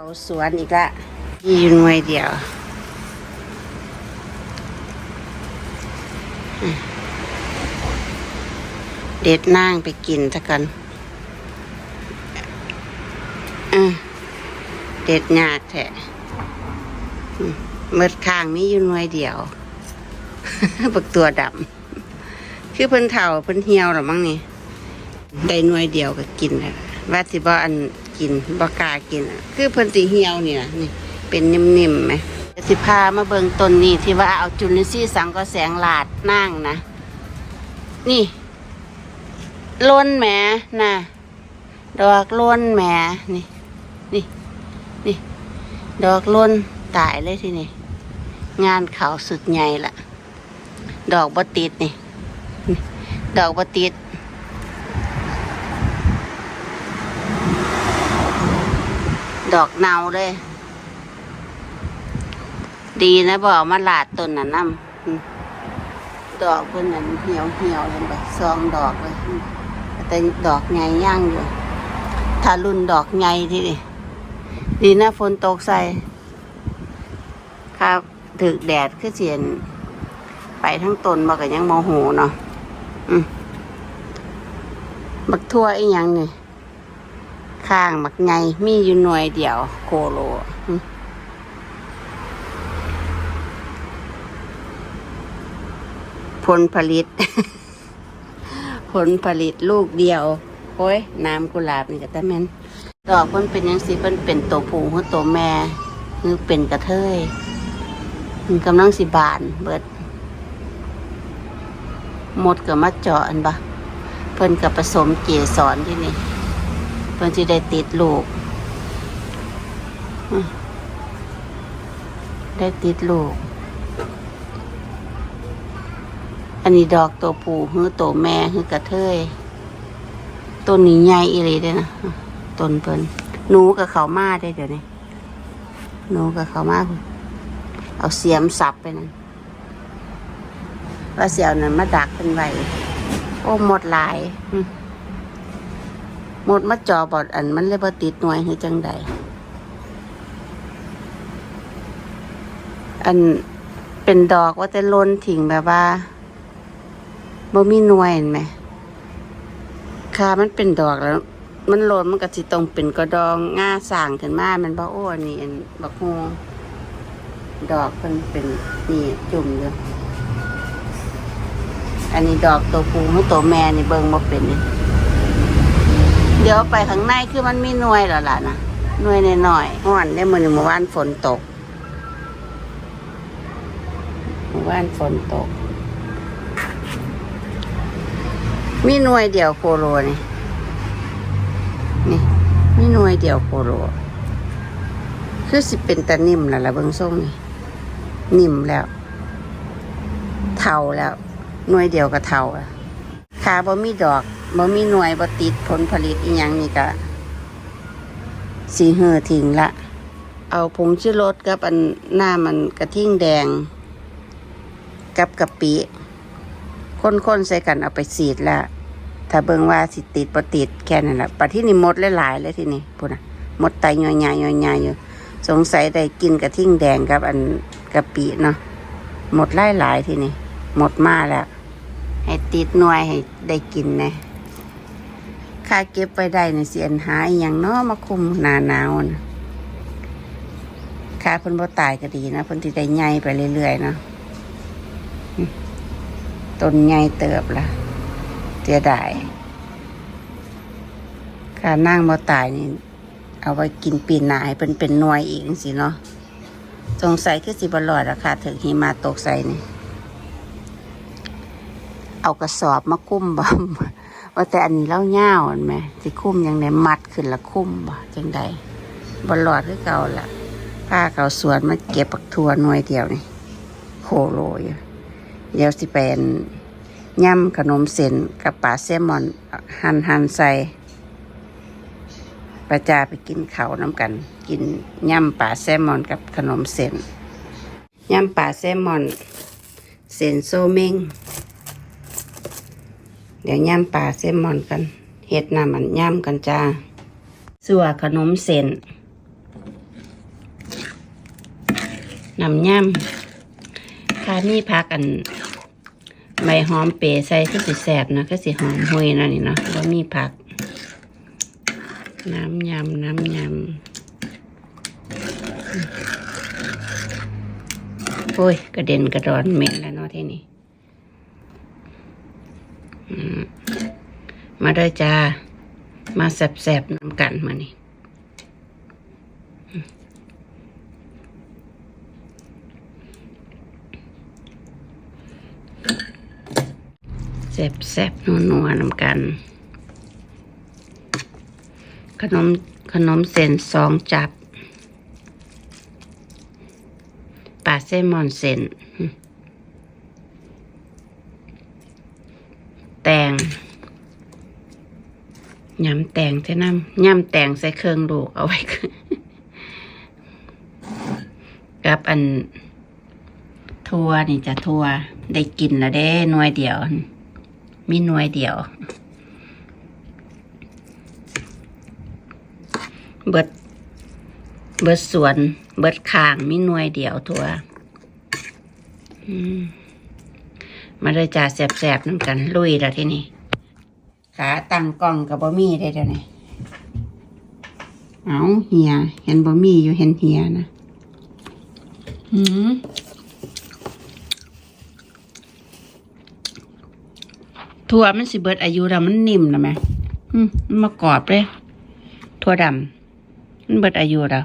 เขาสวนอีกละมีอยู่หน่วยเดียวเด็ดนางไปกินซะกันเด็ดยากแท้อืมเมิดข้างมีอยู่หน่วยเดียวบักตัวดำคือเพิ่นเท่าเพิ่นเหี่ยวหรอมั้งนี่ ได้หน่วยเดียวก็กินแล้วว่าสิบ่อัน กินบ่กล้ากิน คือเพิ่นสิเหี่ยวนี่ล่ะนี่เป็นนิ่มๆไหมสิพามาเบิงต้นนี้ที่ว่าเอาจุลินทรีย์สังก็แสงลาดนั่งนะ นี่ล้นแหมน่ะดอกล้นแหมนี่ นี่ นี่ ดอกล้นตายเลยทีนี่ งานเขาสุดใหญ่ละ ดอกบติดนี่นี่ดอกบติด ดอกเนาเลย ดีนะบอกมาหลาดต้นน่ะน้ำดอกเพิ่นนั้นเหี่ยวเหี่ยวเลยแบบซองดอกเลยแต่ดอกใหญ่ย่างอยู่ ถ้ารุ่นดอกใหญ่ที่นี่ดีนะฝนตกใส่ครับถึกแดดคือเสียน ไปทั้งต้นมาก็ยังโมโหเนาะอืมบักทั่วอีหยังนี่ ข้างมักไงมีอยู่หน่วยเดียว โคโลผลผลิต ผลผลิตลูกเดียวโอ้ยน้ำกุหลาบนี่ก็แต่แม่นดอกมันเป็นยังสิมันเป็นตัวผู้หรือตัวแม่หรือเป็นกระเทยมันกำลังสิบาน เบิดหมดกับมาเจาะอันบะเพิ่นกับผสมเกสรที่นี่ เพื่อนจะได้ติดลูก ได้ติดลูก อันนี้ดอกตัวผู้หือตัวแม่หือกระเทยต้นนี้ใหญ่อีเลยด้อนะต้นเพิ่นหนูกับเขามาได้เดี๋ยวนี้หนูกับเขามาเอาเสียมสับไปนั่นว่าเสียวนั้นมาดักเป็นไว้โอ้หมดหลายอืม หมดมาจอบอดอันมันเลยบ่ติดหน่วยคือจังใดอันเป็นดอกว่าแต่ล้นถิ่งแบบว่าบ่มีหน่วยเห็นไหมค่ามันเป็นดอกแล้ว มันโลนมันก็สิตรงเป็นกระดองง่าสางขึ้นมามันบ่โอ้นนี่อันบักฮวงดอกมันเป็นนี่จุ่มอยู่อันนี้ดอกตัวผู้กับตัวแม่นี่เบิ่งบ่เป็นนี่ เดี๋ยวไปข้างในคือมันมีหน่วยแล้วล่ะนะหน่วยน้อยๆห้อนได้มือหนึ่งเมื่อวานฝนตกเมื่อวานฝนตก มีหน่วยเดียวโคโลนี่นี่มีหน่วยเดียวโคโลคือสิเป็นตะนิ่มแล้วล่ะเบิ้งส่งนี่นิ่มแล้ว เท่าแล้วหน่วยเดียวกับเท่าอะขาบ่มีดอก บ่มีหน่วยบ่ติดผลผลิตอีหยังนี่ก็สีเหือทิ้งละ เอาผงชูรสกับอันหน้ามันกระทิ่งแดง กับกะปิข้นๆใส่กันเอาไปสีดละถ้าเบิ่งว่าสิติดบ่ติดแค่นั้นแหละปัดที่นี่หมดหลายๆเลยทีนี้พุ่นน่ะหมดไตย่อยๆย่อยๆอยู่สงสัยได้กินกระทิ่งแดงกับอันกะปิเนาะหมดหลายๆทีนี้หมดมาแล้วให้ติดหน่วยให้ได้กินนะ ค่าเก็บไปได้ในเสียนหาอย่างเนาะมาคุมหนาหนาวนะค่าเพิ่นบ่ตายก็ดีนะเพิ่นสิได้ใหญ่ไปเรื่อยๆเนาะต้นใหญ่เติบละเสียดายค่านั่งบ่ตายนี่เอาไว้กินปีนหน้าให้เพิ่นเป็นหน่วยอีกจังซี่เนาะสงสัยคือสิบ่รอดราคาถึงหิมะตกใส่นี่ เอากระสอบมาคุ้มบ่ ว่าแต่อันนี้เล่าเง่าวเห็นไหมสิคุ้มยังไงมัดขึ้นละคุ้มบ่จังใดบหลลอดคือเก่าละผ้าเขาสวนมาเก็บปักทัวหน่วยเดียวนี่โคโลอยู่เดี๋ยวสิเป็นย่ำขนมเส้นกับปลาแซลมอนหันหันใส่ประจาไปกินเขาน้ำกัน กินย่ำปลาแซลมอนกับขนมเส้นย่ำปลาแซลมอนเส้นโซเม้ง เดี๋ยวย่ำปลาเซลมอนกันเห็ดน้ำมันย่ำกันจ้าส่วนขนมเส้นน้ำย่ำค่ะมีผักอันใบหอมเปรย์ใส่ก็สิแสบนะก็สิหอมหุยนะนี่เนาะแล้วมีผัก น้ำยำน้ำยำโอ้ยกระเด็นกระดอนเหม็นแล้วเนาะที่นี่ มมาด้วยจ้า มาแสบๆน้ำกันมานี่แซ่บแซ่บนัวนัวๆนำกัน ขนมขนมเส้นสองจับปลาเซลมอนเส้นแตง ยำแตงใช่น้ำยำแตงใส่เครื่องลูกเอาไว้กับอันทัวนี่จะทัวได้กินแล้วเด้หน่วยเดียว มีหน่วยเดียว เบิด เบิดสวน เบิดคางมีหน่วยเดียวทัวมมาเลยจ่าแสบๆน้ำกันลุยแล้วที่นี่ ขาตั้งกล้องกับบะมี่ได้เดี๋ยวนี้เอาเหียเห็นบะมี่อยู่เห็นเหียนะหืมถั่วมันสิเบิดอายุแล้วมันนิ่มแล้วไหมอืมมันมากรอบเลยถั่วดำมันเบิดอายุแล้ว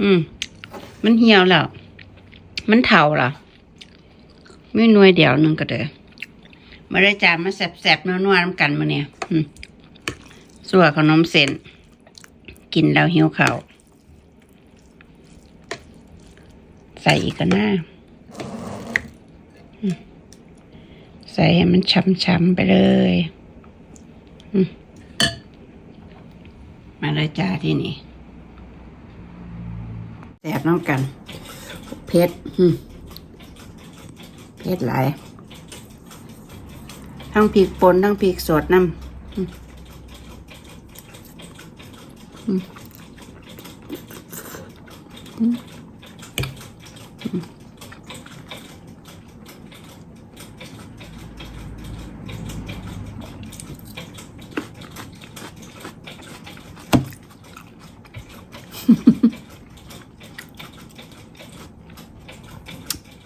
อืม มันเหี่ยวแล้ว มันเถาแล้วไม่นวยเดียวหนึงก็เด้อ มาได้จานมาแสบๆนัวๆน้ำกันมาเนี่ยส่วนขนมเส้น กินแล้วหิวข้าวใส่อีกกันหน้าใส่ให้มันช้ำๆไปเลยมาเลยจ้าที่นี่แสบน้ำกัน เพชรเพชรหลาย ทั้งพริกปนทั้งพริกสดน้ำ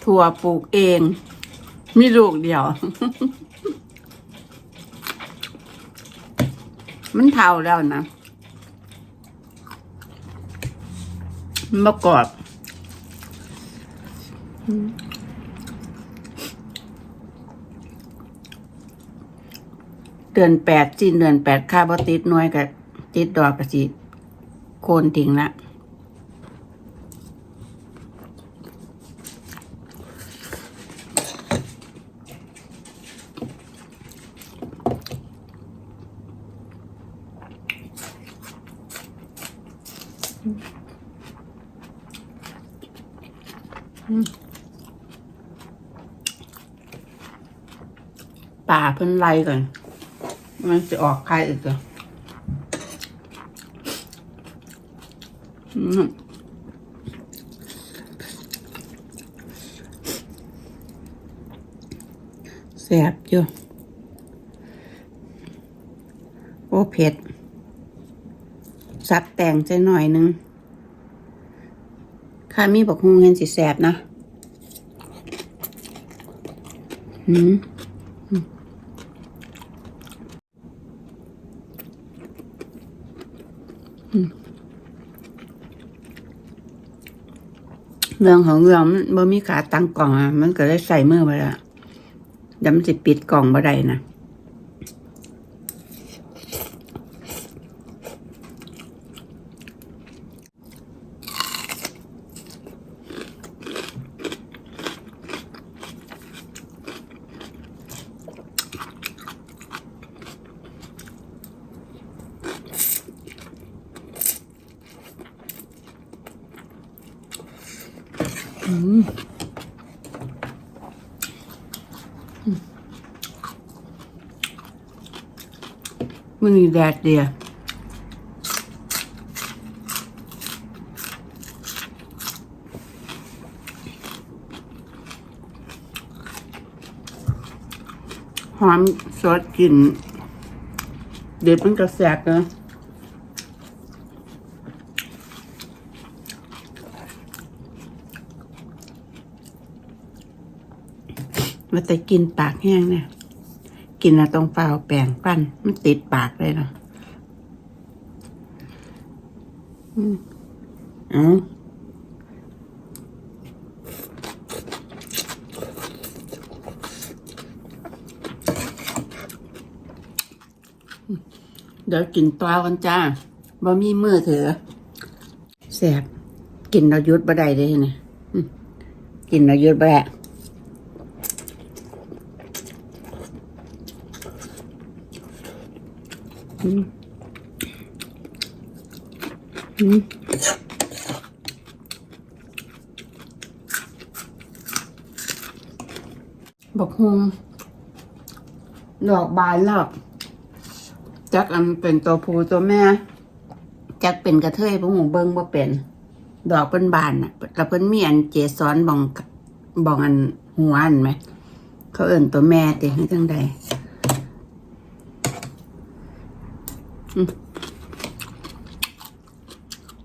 ถั่วปลูกเอง มีลูกเดียว มันเท่าแล้วนะมันประกอบเดือนแปดสิ้นเดือนแปดค่าบติดน้อยกับติดดอกกับสิโคนทิ้งละ ปาเพิ่นไล่ก่อน มันจะออกใครอีกออืมแซ่บอยู่โอ้เผ็ด สับแต่งใจหน่อยนึงข้ามีบอกฮงเห็นสิแสบนะหืม เรื่องของเรื่องมันบ่มีขาตั้งกล่องอะมันก็ได้ใส่เมื่อไปละเดี๋ยวมันจะปิดกล่องบ่ได้นะ that there. Hòm sốt gìn Để bánh cà sạc nữa. มาแต่กินปากแห้งเนี่ย กินอะตรงเปล่าแปลงปั้นมันติดปากเลยเนาะอืมเอ้าเดี๋ยวกินปลากันจ้าบ่มีมือเถอะแสบกินเรายุดบ่ได้เลยนี่กินเรายุดบ่ได้ อืมบอกฮงดอกบานแล้วจักอันเป็นตัวผู้ตัวแม่ จักเป็นกระเทยพวกหูเบิ้งบ่าเป็น ดอกเป็นบานน่ะแล้วเพิ่นมีอันเจสอนบองบองอันหัวอันไหม เขาเอิ่นตัวแม่ติให้จังใด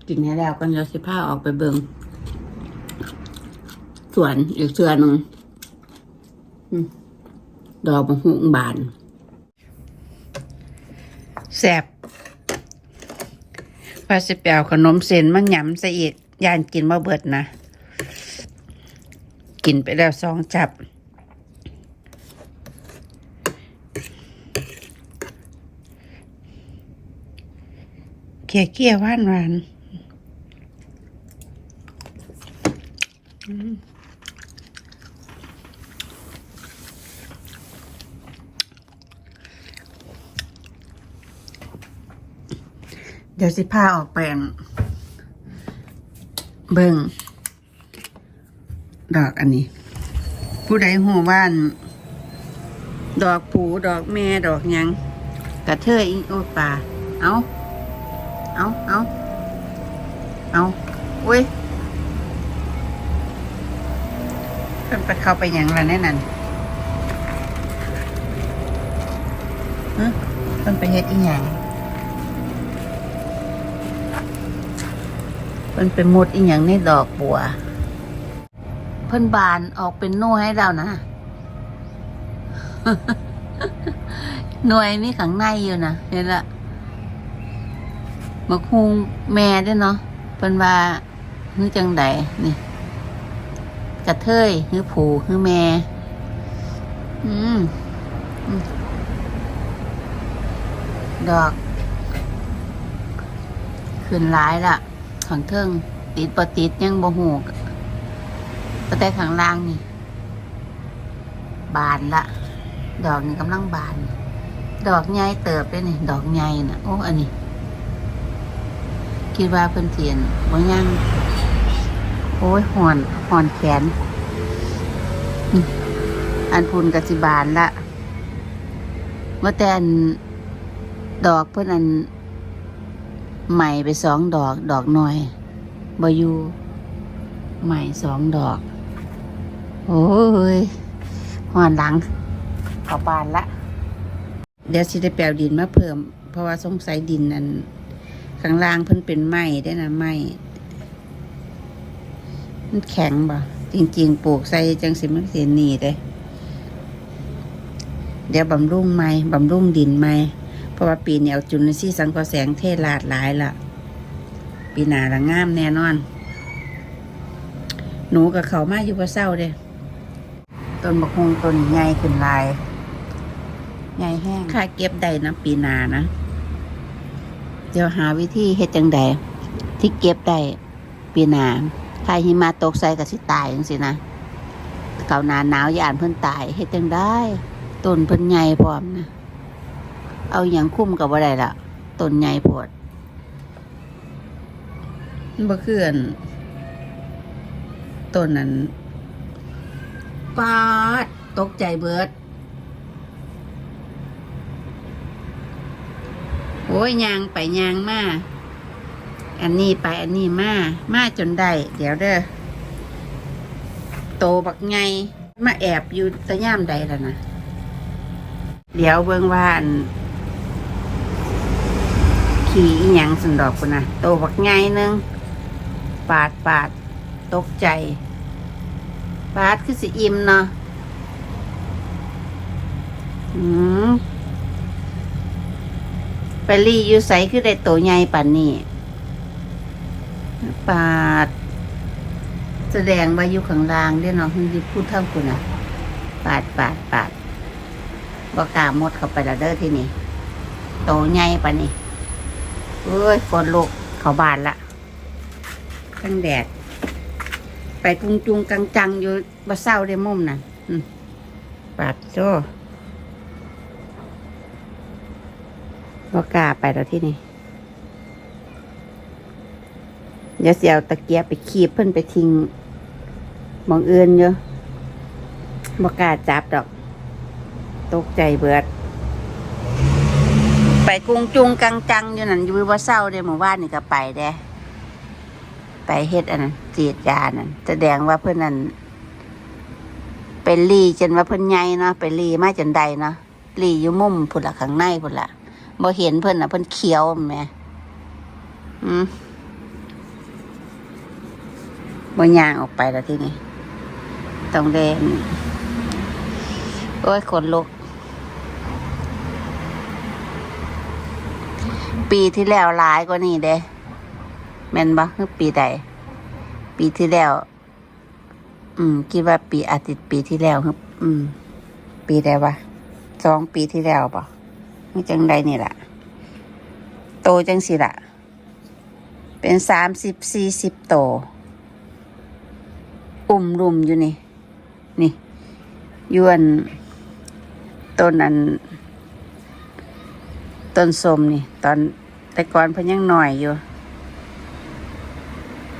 กินให้แล้วก็เดี๋ยวสิพาออกไปเบิงสวนอีกเสือหนึ่งอืมดอกมะฮุงบานแสบพาสิเปียวขนมเส้นมันหยำซะอีกย่านกินมาเบิดนะ กินไปแล้วสองจับ เคี่ยเคี่ยหวานหวานเดี๋ยวสิพาออกไปอั่นเบิ่งดอกอันนี้ ผู้ใดหูว่าน ดอกผูดอกแม่ดอกยังกระเทยอิงโอป่าเอ้า เอาเอาเอาอุ้ยเพิ่นไปเข้าไปหยังล่ะแน่นั่นเพิ่นไปเฮ็ดอีหยังเพิ่นไปมุดอีหยังในดอกบัว เพิ่นบานออกเป็นหน่วยให้เรานะหน่วยมีข้างในอยู่นะเห็นละ มาคุงแม่ด้วยเนาะเป็นว่าฮือจังใดนี่ กระเทยฮือผูฮือแม่ อืมดอก ขึ้นหลายละข้างเทิงติดปติดยังบ่หูก็แต่ข้างล่างนี่ บานละ ดอกนี่กำลังบาน ดอกใหญ่เติบเลยนี่ ดอกใหญ่น่ะโอ้ อันนี้ คิดว่าเพิ่นเทียนบ่ยังโอ้ยห่อนห่อนแขน อันพุนกสิบานละว่าแต่นดอกเพิ่นอันใหม่ไปสองดอก ดอกน้อยบอยูใหม่สองดอก โอ้ยหอนหลังข้าบานละ เดี๋ยวสิได้แปลวดินมาเพิ่ม เพราะว่าสงสัยดินนั้น ข้างล่างเพิ่นเป็นไม้ได้นะไม้มันแข็งบ่จริง ๆ ปลูกใส่จังสิมันเสียหนีเลยเดี๋ยวบำรุงไม้บำรุงดินไม้เพราะว่าปีนี้เอาจุลทรีย์สังเคราะห์แสงเทลาดหลายละปีหนาละงามแน่นอน หนูกับเขามาอยู่กับเศร้าเด้ต้นบกฮงต้นใหญ่ขึ้นลายใหญ่แห้งค่าเก็บได้นะปีนานะ ดี๋ยวหาวิธีเฮ็ดจังใดที่เก็บได้ปีหน้าถ้าหิมะตกใส่ก็สิตายจังซี่นะเขาหนาหนาวยานเพิ่นตายเฮ็ดจังได้ต้นเพิ่นใหญ่พร้อมนะเอาหยังคุ้มกับบ่ได้ละต้นใหญ่โพดมันบ่คืออันต้นนั้นปาดตกใจเบิด โอ้ยยางไปยางมาอันนี้ไปอันนี้มามาจนได้เดี๋ยวเด้อโตบักไงมาแอบอยู่ตะย่ามใดแล้วนะเดี๋ยวเบิ่งว่านขี่อีหยังสันดอกพุ่นนะโตบักไงนึงปาดปาดตกใจ ปาดคือสิอิ่มเนาะอืม ไปรีอยู่ใสคือได้โตใหญ่ป่านนี้ปาด แสดงว่าอยู่ข้างล่างเด้เนาะคือพูดเท่าคุณนะปาดปาดปาดบกล้ามดเข้าไปและเด้อที่นี่โตใหญ่ป่านนี้เอ้ยฝนลุกเขาบานละทั้งแดด ไปกุงจุงกังจังอยู่บ่เศร้าได้มุมนั่นปาดโซ่ บ่กล้าไปแล้วที่นี่เดี๋ยวเสียวตะเกียบไปขีบเพิ่นไปทิ้งมองอื่นเยอะบ่กล้าจับดอก ตกใจเบิด ไปกรุงจุงกังจังอยู่นั่นอยู่ว่าเศร้าเด้หมู่บ้านนี่ก็ไปเด้ไปเฮ็ดอันนั้นจีดยานั่นแสดงว่าเพิ่อนนั่นเป็นลีจนว่าเพิ่นใหญ่เนาะไปลีมาจนใดเนาะลีอยู่มุมพุ่นละข้างในพุ่นละ บ่เห็นเพิ่นน่ะเพิ่นเขียวแหม่อืมบ่ย่างออกไปแล้วที่นี่ต้องเดนโอ้ยขนลุก ปีที่แล้วหลายกว่านี้เด้แม่นบ่คือปีใด ปีที่แล้ว อืม คิดว่าปีอาทิตย์ปีที่แล้วคืออืม ปีใดวะสองปีที่แล้วป่่จังใดนี่ล่ะ โตจังสิล่ะ เป็นสามสิบสี่สิบโต อุ่มรุมอยู่นี่ นี่ยวนต้นอันต้นสมนี่ ตอนแต่ก่อนเพิ่นยังหน่อยอยู่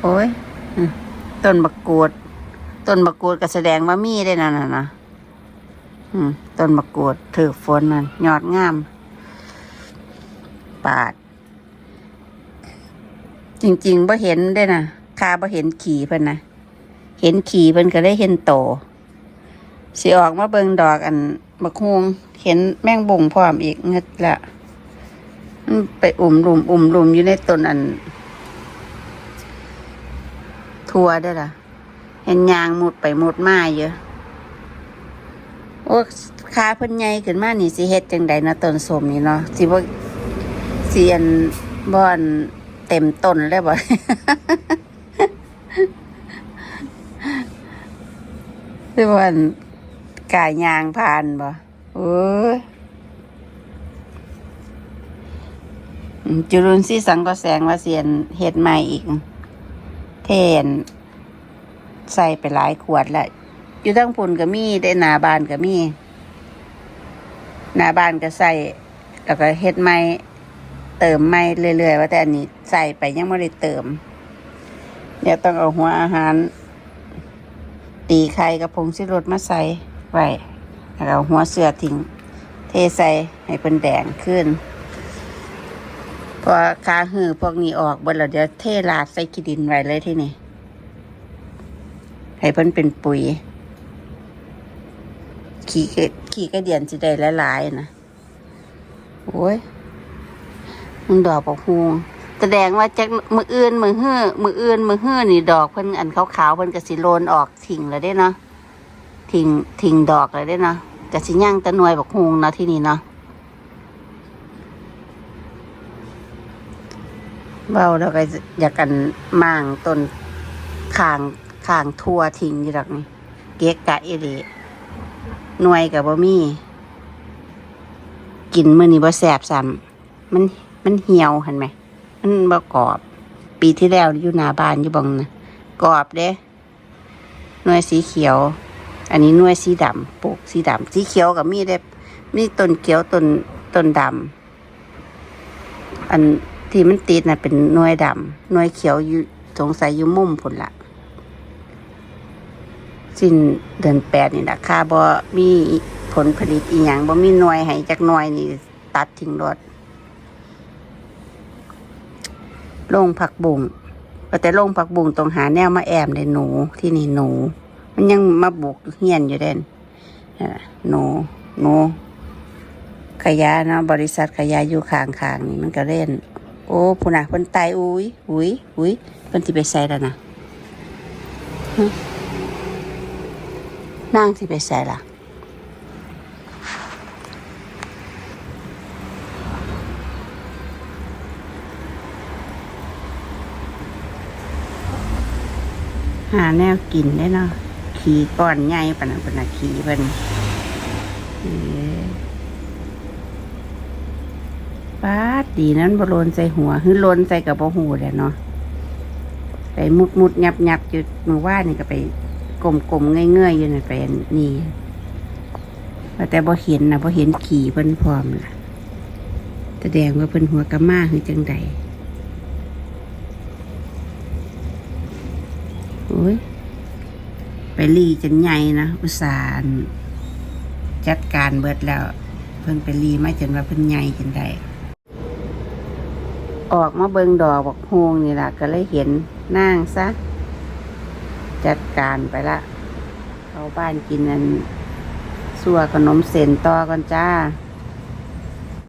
โอ้ยต้นบักกูดต้นบักกูดก็แสดงว่ามีได้นั่นน่ะนะต้นบักกูดถือฝนนั่นยอดงาม ปาด จริงๆบ่เห็นได้นะคาบ่เห็นขี่เพิ่นนะเห็นขี่เพิ่นก็ได้เห็นโตสิออกมาเบิงดอกอันบักฮวงเห็นแมงบ่งพร้อมอีกเงึดละมันไปอุ่มรุมอุ่มรุมอยู่ในต้นอัน ทัวได้ล่ะเห็นยางหมดไปหมดมาเยอะโอ้ขาเพิ่นใหญ่ขึ้นมานี่สิเฮ็ดจังใดเนาะต้นสมนี่เนาะสิบ่ สิอันบ่อนเต็มต้นเลยบ่สิบ่อันกายยางผ่านบ่โอ้ยอืมจุลินทรีสังก็แสงว่าเสียนเฮ็ดใหม่อีก เทน ใส่ไปหลายขวดแล้วอยู่ทั้งปุ่นก็มีได้หนาบานก็มีหนาบานก็ใส่แล้วก็เฮ็ดไม่ เติมไม่เรื่อยๆ ว่าแต่อันนี้ใส่ไปยังไม่ได้เติม เดี๋ยวต้องเอาหัวอาหาร ตีไข่กับผงชิรสมาใส่ไว้แล้วเอาหัวเสือทิ้ง เทใส่ให้เป็นแดงขึ้น พอคาหือพวกนี้ออกบนเราเดี๋ยวเทลาดใส่ขี้ดินไว้เลยที่นี่ให้เพิ่นเป็นปุ๋ย ขี่กขี่กระเดียนสิได้หลายๆนะโอ้ย มันดอกปอกฮูงแสดงว่าจากมืออื่นมือฮื้อมืออื่นมือฮื้อนี่ดอกเพิ่นอันขาวๆเพิ่นก็สิโลนออกทิ้งแล้วเด้เนาะทิ้งทิ้งดอกเลยเด้เนาะก็สิย่างตะหนวยบักฮูงเนาะที่นี่เนาะเบาแล้วก็อยากกันม่างต้นข้างข้างทั่วทิ้งอยู่ดอกนี่เก๊กกะอีหลีหน่วยกับบ่มีกินมื้อนี้บ่แซ่บซ้ำมัน มันเหี่ยวเห็นไหม มันบ่กรอบ ปีที่แล้วอยู่หน้าบ้านอยู่บังนะกรอบเด้หน่วยสีเขียว อันนี้หน่วยสีดำปลูกสีดำสีเขียวกับมีเด้มีต้นเขียวต้นต้นดำอันที่มันติดน่ะเป็นหน่วยดำหน่วยเขียวอยู่สงสัยอยู่มุมพุ่นละสิ้นเดือนแปดนี่นะค่าบ่มีผลผลิตอีหยังบ่มีหน่วยให้จักหน่วยนี่ ตัดทิ้งรถ ลงผักบุ้งแต่ลงผักบุ้งต้องหาแนวมาแอมเลยหนูที่นี่หนู มันยังมาบุกเฮียนอยู่เด่นหนูหนูขยะเนาะบริษัทขยะอยู่ข้างๆนี่มันก็เล่น โอ้ผู้น่ะเพิ่นตายอุ้ยอุ้ยอุ้ยเพิ่นสิไปใส่แล้วนะหึนางสิไปใส่ล่ะ หาแนวกินได้เนาะขี่ก้อนใหญ่ปนะปนขี่เพิ่นเอ้ยป้าดีนั้นบโลนใส่หัวหือลนใส่กับบ่หูแหละเนาะไปมุดมุดยับยับอยู่มือว่านี่ก็ไปกลมกลมเงยเงยอยู่นั่นไปนี่แต่บ่เห็นนะบ่เห็นขี่เพิ่นพร้อมล่ะแสดงว่าเพิ่นหัวกะมาคือจังใด โอ้ ยไปรีจนใหญ่นะอุตส่าห์จัดการเบิดแล้ว เพิ่นไปรีมาจนว่าเพิ่นใหญ่จนได้ออกมาเบิงดอกบอกโฮงนี่ล่ะ ก็เลยเห็นนางซะ จัดการไปละ เขาบ้านกินนันสัวขนมเส้นต่อกันจ้า